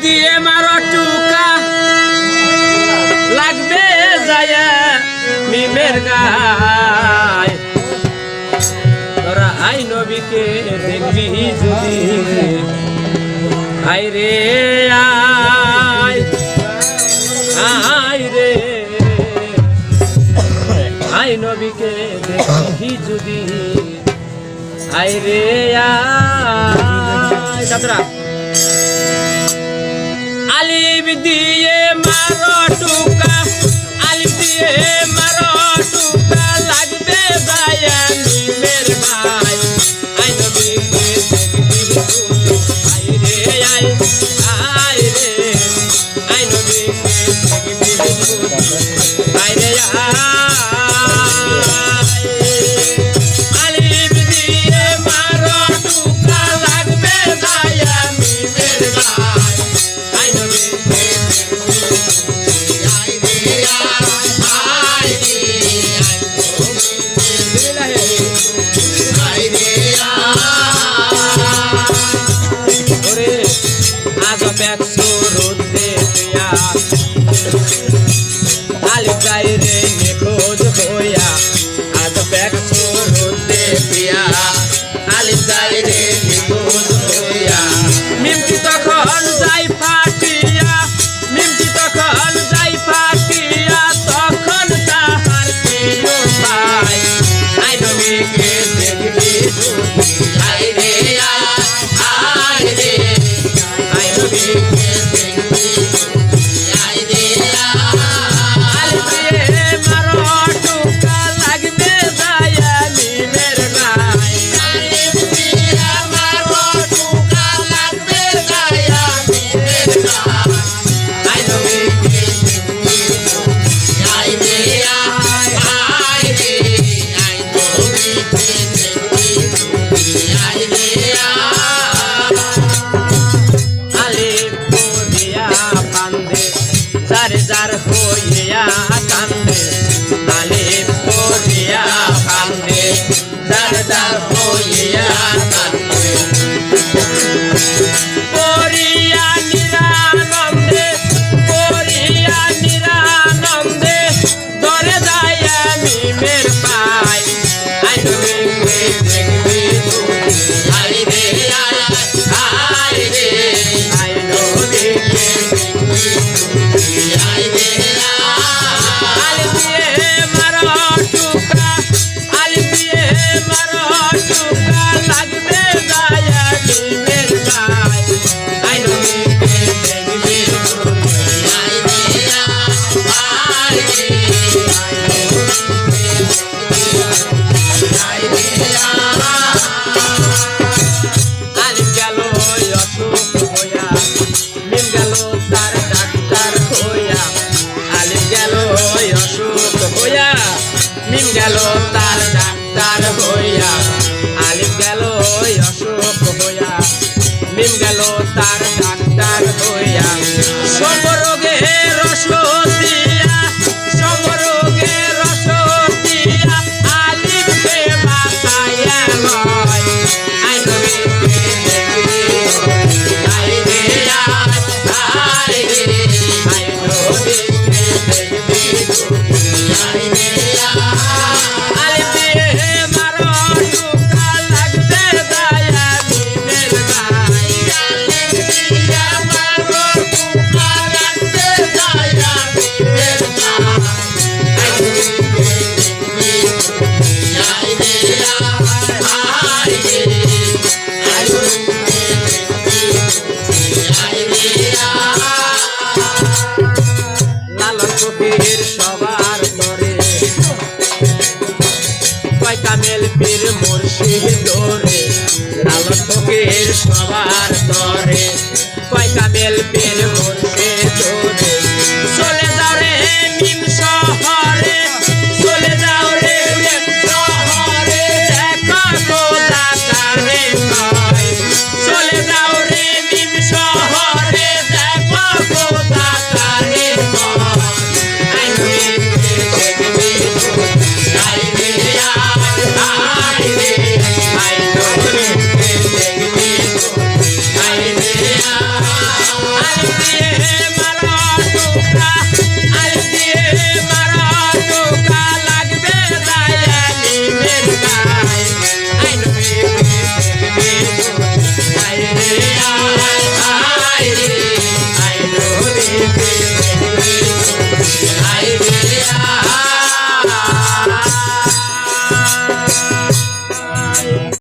দিয়ে মারো টুকা। লাগবে যায় মিমের গায়। তোরা আই নবীকে দেখবি যদি। আই রে আই রে। আই নবীকে দেখবি যদি। আই রে, আয়। ছাত্রা আলিফ দিয়ে মারো টুকা আলিফ দিয়ে মারো টুকা লাগবে বায়ান মের ভাই আই নবী আই রে আই আই রে আই Al caer en el যার হইয়া কান্দে আলে পড়িয়া ভাঙে যার যার হইয়া সবার তরে পয়সা বেল পেল রে